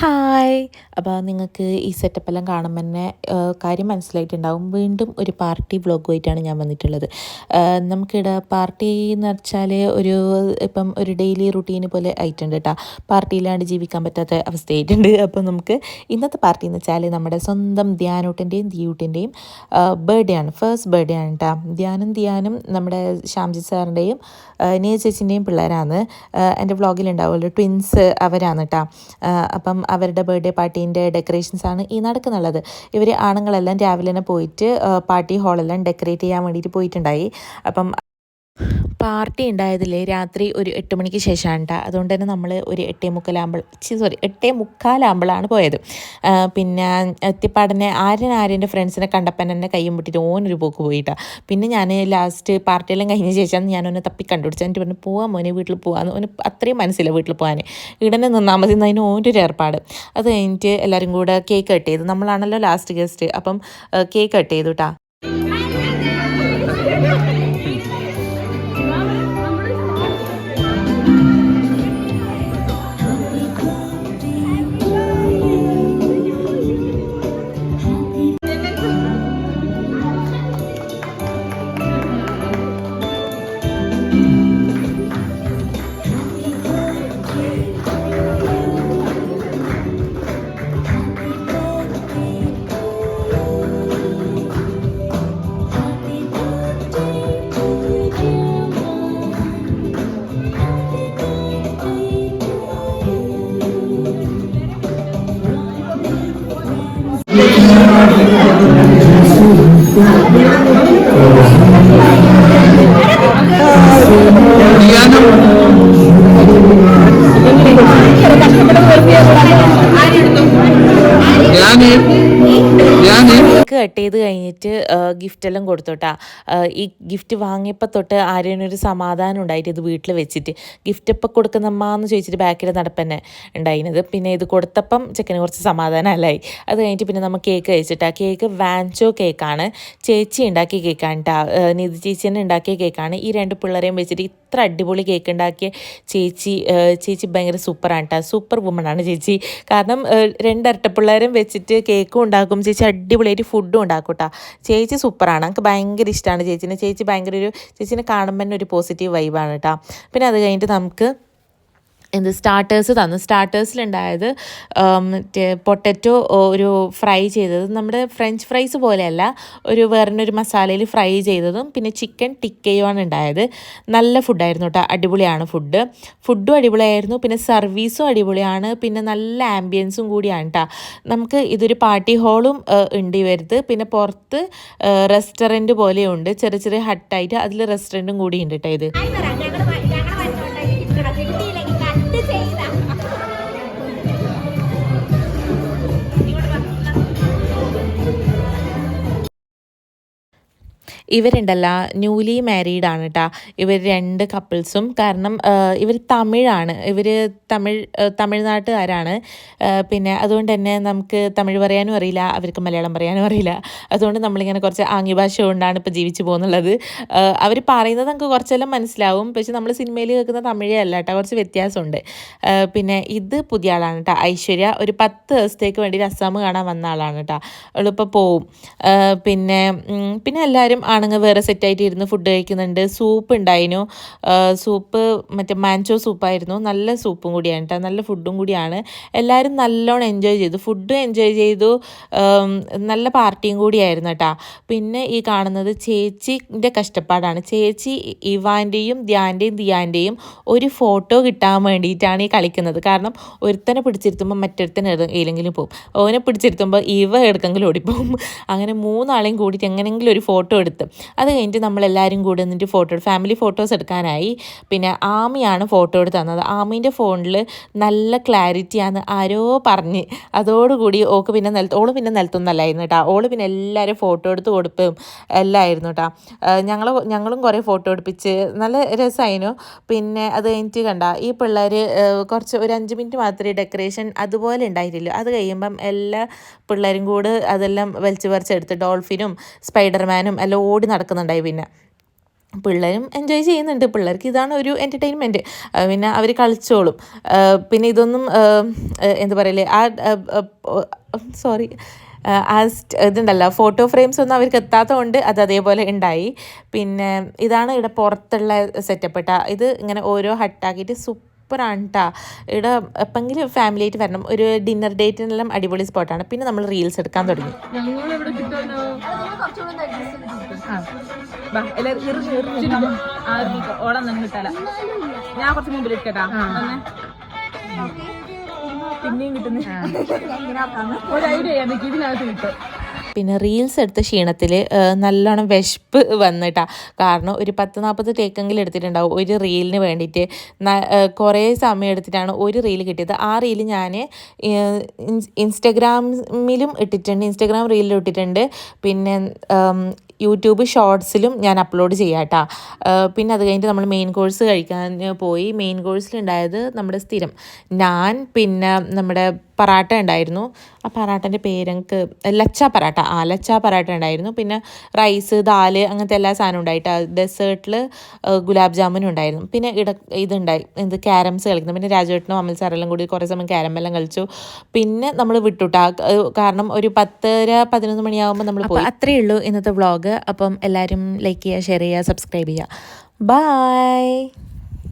Hi. അപ്പോൾ നിങ്ങൾക്ക് ഈ സെറ്റപ്പ് എല്ലാം കാണുമ്പോൾ തന്നെ കാര്യം മനസ്സിലായിട്ടുണ്ടാവും. വീണ്ടും ഒരു പാർട്ടി വ്ളോഗുമായിട്ടാണ് ഞാൻ വന്നിട്ടുള്ളത്. നമുക്കിവിടെ പാർട്ടി എന്ന് വെച്ചാൽ ഒരു ഇപ്പം ഒരു ഡെയിലി റുട്ടീന് പോലെ ആയിട്ടുണ്ട് കേട്ടോ പാർട്ടിയിലാണ്ട് ജീവിക്കാൻ പറ്റാത്ത അവസ്ഥയായിട്ടുണ്ട്. അപ്പോൾ നമുക്ക് ഇന്നത്തെ പാർട്ടി എന്ന് വെച്ചാൽ നമ്മുടെ സ്വന്തം ധ്യാനൂട്ടിന്റെയും ദിയൂട്ടിന്റെയും ബർത്ത്ഡേ ആണ്. ഫസ്റ്റ് ബർത്ത്ഡേ ആണ് കേട്ടോ ധ്യാനും ധ്യാനും നമ്മുടെ ശ്യാംജി സാറിന്റെയും നീയ ചേച്ചിന്റെയും പിള്ളേരാണ്. എന്റെ വ്ളോഗിലുണ്ടാവുമല്ലോ ട്വിൻസ് അവരാണ് കേട്ടോ അപ്പം അവരുടെ ബർത്ത്ഡേ പാർട്ടീന്റെ ആണ് ഈ നടക്കുന്നുള്ളത്. ഇവർ ആണുങ്ങളെല്ലാം രാവിലെ തന്നെ പോയിട്ട് പാർട്ടി ഹാളെല്ലാം ഡെക്കറേറ്റ് ചെയ്യാൻ വേണ്ടിയിട്ട് പോയിട്ടുണ്ടായി. അപ്പം പാർട്ടി ഉണ്ടായതിൽ രാത്രി ഒരു എട്ട് മണിക്ക് ശേഷമാണ് കേട്ടോ അതുകൊണ്ട് തന്നെ നമ്മൾ ഒരു എട്ടേ മുക്കാലാകുമ്പോൾ സോറി എട്ടേ മുക്കാലാകുമ്പോഴാണ് പോയത്. പിന്നെ എത്തിപ്പാടനെ ആര്യൻ ആര്യന്റെ ഫ്രണ്ട്സിനെ കണ്ടപ്പം തന്നെ കയ്യും മുട്ടിയിട്ട് ഓനൊരു പോക്ക് പോയിട്ടാ. പിന്നെ ഞാൻ ലാസ്റ്റ് പാർട്ടിയെല്ലാം കഴിഞ്ഞ ശേഷം ഞാനൊന്ന് തപ്പി കണ്ടുപിടിച്ചു എന്നിട്ട് പറഞ്ഞു പോവാൻ മോനെ വീട്ടിൽ പോകാമെന്ന് ഓന് അത്രയും മനസ്സില്ല വീട്ടിൽ പോകാൻ ഇടനെ നിന്നാൽ മതി അതിന് ഓന്റെ ഒരു ഏർപ്പാട്. അത് കഴിഞ്ഞിട്ട് എല്ലാവരും കൂടെ കേക്ക് കട്ട് ചെയ്തു. നമ്മളാണല്ലോ ലാസ്റ്റ് ഗസ്റ്റ്. അപ്പം കേക്ക് കട്ട് ചെയ്തു കേട്ടോ ഞാൻ കേക്ക് കട്ട് ചെയ്ത് കഴിഞ്ഞിട്ട് ഗിഫ്റ്റ് എല്ലാം കൊടുത്തോട്ടാ. ഈ ഗിഫ്റ്റ് വാങ്ങിയപ്പോൾ തൊട്ട് ആരെയൊരു സമാധാനം ഉണ്ടായിട്ട് ഇത് വീട്ടിൽ വെച്ചിട്ട് ഗിഫ്റ്റ് എപ്പോൾ കൊടുക്കുന്നമ്മ എന്ന് ചോദിച്ചിട്ട് ബാക്കിൽ നടപ്പന്നെ ഉണ്ടായിരുന്നത് പിന്നെ ഇത് കൊടുത്തപ്പം ചെക്കന് കുറച്ച് സമാധാനമല്ലായി അത് കഴിഞ്ഞിട്ട് പിന്നെ നമ്മൾ കേക്ക് കഴിച്ചിട്ടാ. കേക്ക് വാൻചോ കേക്കാണ്. ചേച്ചി ഉണ്ടാക്കിയ കേക്കാണ് നിധി ചേച്ചി തന്നെ ഉണ്ടാക്കിയ കേക്കാണ്. ഈ രണ്ട് പിള്ളേരെയും വെച്ചിട്ട് ഇത്ര അടിപൊളി കേക്ക് ഉണ്ടാക്കിയ ചേച്ചി ചേച്ചി ഭയങ്കര സൂപ്പറാണ് കേട്ടോ സൂപ്പർ വുമണാണ് ചേച്ചി. കാരണം രണ്ടരട്ട പിള്ളേരും വെച്ചിട്ട് കേക്കും ഉണ്ടാക്കും. ചേച്ചി അടിപൊളിയായിട്ട് ഫുഡും ഉണ്ടാക്കും കേട്ടോ ചേച്ചി സൂപ്പറാണ്. എനിക്ക് ഭയങ്കര ഇഷ്ടമാണ് ചേച്ചിനെ. ചേച്ചി ഭയങ്കര ഒരു ചേച്ചിനെ കാണുമ്പോൾ തന്നെ ഒരു പോസിറ്റീവ് വൈബാണ് കേട്ടോ പിന്നെ അത് കഴിഞ്ഞിട്ട് നമുക്ക് എന്ത് സ്റ്റാർട്ടേഴ്സ് തന്നു. സ്റ്റാർട്ടേഴ്സിലുണ്ടായത് മറ്റേ പൊട്ടറ്റോ ഒരു ഫ്രൈ ചെയ്തത്. നമ്മുടെ ഫ്രഞ്ച് ഫ്രൈസ് പോലെയല്ല ഒരു വേറൊരു മസാലയിൽ ഫ്രൈ ചെയ്തതും പിന്നെ ചിക്കൻ ടിക്കയുമാണ് ഉണ്ടായത്. നല്ല ഫുഡായിരുന്നു കേട്ടോ അടിപൊളിയാണ് ഫുഡ് ഫുഡും അടിപൊളിയായിരുന്നു പിന്നെ സർവീസും അടിപൊളിയാണ് പിന്നെ നല്ല ആംബിയൻസും കൂടിയാണ് കേട്ടോ നമുക്ക് ഇതൊരു പാർട്ടി ഹാളും ഉണ്ട് വരുത് പിന്നെ പുറത്ത് റെസ്റ്റോറന്റ് പോലെയുണ്ട് ചെറിയ ചെറിയ ഹട്ടായിട്ട് അതിൽ റെസ്റ്റോറന്റും കൂടി ഉണ്ട് കേട്ടോ ഇത്. ഇവരുണ്ടല്ല ന്യൂലി മാരീഡ് ആണ് കേട്ടോ ഇവർ രണ്ട് കപ്പിൾസും കാരണം ഇവർ തമിഴാണ്. ഇവർ തമിഴ് തമിഴ്നാട്ടുകാരാണ്. പിന്നെ അതുകൊണ്ട് തന്നെ നമുക്ക് തമിഴ് പറയാനും അറിയില്ല അവർക്ക് മലയാളം പറയാനും അറിയില്ല. അതുകൊണ്ട് നമ്മളിങ്ങനെ കുറച്ച് ആംഗ്യ ഭാഷ കൊണ്ടാണ് ഇപ്പോൾ ജീവിച്ചു പോകുന്നുള്ളത്. അവർ പറയുന്നത് നമുക്ക് കുറച്ചെല്ലാം മനസ്സിലാവും. പക്ഷെ നമ്മൾ സിനിമയിൽ കേൾക്കുന്ന തമിഴേ അല്ല കേട്ടോ കുറച്ച് വ്യത്യാസമുണ്ട്. പിന്നെ ഇത് പുതിയ ആളാണ് കേട്ടോ ഐശ്വര്യ ഒരു പത്ത് ദിവസത്തേക്ക് വേണ്ടി അസ്സാം കാണാൻ വന്ന ആളാണ് കേട്ടോ അവളിപ്പോൾ പോവും. പിന്നെ പിന്നെ എല്ലാവരും ആണുങ്ങൾ വേറെ സെറ്റായിട്ട് ഇരുന്ന് ഫുഡ് കഴിക്കുന്നുണ്ട്. സൂപ്പ് ഉണ്ടായിരുന്നു. സൂപ്പ് മറ്റേ മാൻചോ സൂപ്പായിരുന്നു നല്ല സൂപ്പും കൂടിയാണ് കേട്ടോ നല്ല ഫുഡും കൂടിയാണ്. എല്ലാവരും നല്ലോണം എൻജോയ് ചെയ്തു. ഫുഡും എൻജോയ് ചെയ്തു. നല്ല പാർട്ടിയും കൂടിയായിരുന്നു കേട്ടോ പിന്നെ ഈ കാണുന്നത് ചേച്ചിന്റെ കഷ്ടപ്പാടാണ്. ചേച്ചി ഇവാന്റെയും ധ്യാന്റെയും ദിയാന്റെയും ഒരു ഫോട്ടോ കിട്ടാൻ വേണ്ടിയിട്ടാണ് ഈ കളിക്കുന്നത്. കാരണം ഒരുത്തനെ പിടിച്ചിരുത്തുമ്പോൾ മറ്റൊരുത്തനെ ഏതെങ്കിലും പോകും ഓനെ പിടിച്ചിരുത്തുമ്പോൾ ഇവ എടുക്കെങ്കിലും ഓടിപ്പോവും. അങ്ങനെ മൂന്നാളെയും കൂടിയിട്ട് എങ്ങനെയെങ്കിലും ഒരു ഫോട്ടോ എടുത്ത് അത് കഴിഞ്ഞിട്ട് നമ്മളെല്ലാവരും കൂടെ നിന്നിട്ട് ഫോട്ടോ ഫാമിലി ഫോട്ടോസ് എടുക്കാനായി. പിന്നെ ആമിയാണ് ഫോട്ടോ എടുത്ത് തന്നത്. ആമീന്റെ ഫോണിൽ നല്ല ക്ലാരിറ്റിയാണ് ആരോ പറഞ്ഞ്. അതോടുകൂടി ഓക്ക് പിന്നെ നിലത്ത് ഓൾ പിന്നെ നിലത്തൊന്നല്ലായിരുന്നു കേട്ടോ. ഓൾ പിന്നെ എല്ലാവരും ഫോട്ടോ എടുത്ത് കൊടുപ്പും എല്ലായിരുന്നു കേട്ടോ. ഞങ്ങൾ ഞങ്ങളും കുറേ ഫോട്ടോ എടുപ്പിച്ച് നല്ല രസമായിരുന്നു പിന്നെ അത് കഴിഞ്ഞിട്ട് കണ്ട ഈ പിള്ളേർ കുറച്ച് ഒരു അഞ്ച് മിനിറ്റ് മാത്രമേ ഡെക്കറേഷൻ അതുപോലെ ഉണ്ടായിട്ടില്ല അത് കഴിയുമ്പം എല്ലാ പിള്ളേരും കൂടെ അതെല്ലാം വലിച്ചു പറിച്ചെടുത്ത് ഡോൾഫിനും സ്പൈഡർമാനും എല്ലാം ഓടി നടക്കുന്നുണ്ടായി പിന്നെ. പിള്ളേരും എൻജോയ് ചെയ്യുന്നുണ്ട്. പിള്ളേർക്ക് ഇതാണ് ഒരു എന്റർടൈൻമെന്റ് പിന്നെ അവർ കളിച്ചോളും. പിന്നെ ഇതൊന്നും എന്താ പറയല്ലേ ആ സോറി ആ ഇതുണ്ടല്ലോ ഫോട്ടോ ഫ്രെയിംസ് ഒന്നും അവർക്ക് എത്താത്തതുകൊണ്ട് അത് അതേപോലെ ഉണ്ടായി പിന്നെ ഇതാണ് ഇവിടെ പുറത്തുള്ള സെറ്റപ്പ് കേട്ടോ ഇത് ഇങ്ങനെ ഓരോ ഹട്ടാക്കിയിട്ട് സൂപ്പറാണ് കേട്ടോ ഇവിടെ എപ്പെങ്കിലും ഫാമിലി ആയിട്ട് വരണം. ഒരു ഡിന്നർ ഡേറ്റിനെല്ലാം അടിപൊളി സ്പോട്ടാണ് പിന്നെ നമ്മൾ റീൽസ് എടുക്കാൻ തുടങ്ങി. തന്നെ കിട്ടാല ഞാൻ കുറച്ച് മുമ്പിൽ ഇരിക്കട്ടാ പിന്നെയും കിട്ടുന്നു. ഒരു ഐഡിയ ചെയ്യാൻ നിൽക്കി ഇതിനകത്ത് കിട്ടും. പിന്നെ റീൽസ് എടുത്ത ക്ഷീണത്തിൽ നല്ലോണം വിശപ്പ് വന്നിട്ടാ. കാരണം ഒരു പത്ത് നാൽപ്പത് ടേക്കെങ്കിലും എടുത്തിട്ടുണ്ടാവും. ഒരു റീലിന് വേണ്ടിയിട്ട്. കുറേ സമയം എടുത്തിട്ടാണ് ഒരു റീൽ കിട്ടിയത്. ആ റീൽ ഞാൻ ഇൻസ്റ്റഗ്രാമിലും ഇട്ടിട്ടുണ്ട്. ഇൻസ്റ്റഗ്രാം റീലിലും ഇട്ടിട്ടുണ്ട്. പിന്നെ യൂട്യൂബ് ഷോർട്സിലും ഞാൻ അപ്ലോഡ് ചെയ്യാം കേട്ടോ. പിന്നെ അത് കഴിഞ്ഞിട്ട് നമ്മൾ മെയിൻ കോഴ്സ് കഴിക്കാൻ പോയി. മെയിൻ കോഴ്സിലുണ്ടായത് നമ്മുടെ സ്ഥിരം. ഞാൻ പിന്നെ നമ്മുടെ പറാട്ട ഉണ്ടായിരുന്നു. ആ പറാട്ടന്റെ പേരങ്ങൾക്ക് ലച്ച പറാട്ട ആ ലച്ച പറാട്ട ഉണ്ടായിരുന്നു. പിന്നെ റൈസ് ദാൽ അങ്ങനത്തെ എല്ലാ സാധനവും ഉണ്ടായിട്ട് ഡെസേർട്ടിൽ ഗുലാബ് ജാമുനും ഉണ്ടായിരുന്നു. പിന്നെ ഇട ഇതുണ്ടായി എന്ത് ക്യാരംസ് കളിക്കുന്നു. പിന്നെ രാജുവേട്ടനും അമൽ സാറെല്ലാം കൂടി കുറേ സമയം ക്യാരം എല്ലാം കളിച്ചു. പിന്നെ നമ്മൾ വിട്ടുട്ടാ കാരണം ഒരു പത്തര പതിനൊന്ന് മണിയാകുമ്പോൾ നമ്മൾ പോയി. അത്രയേ ഉള്ളൂ ഇന്നത്തെ വ്ളോഗ്. അപ്പം എല്ലാവരും ലൈക്ക് ചെയ്യുക ഷെയർ ചെയ്യുക സബ്സ്ക്രൈബ് ചെയ്യുക. ബായ്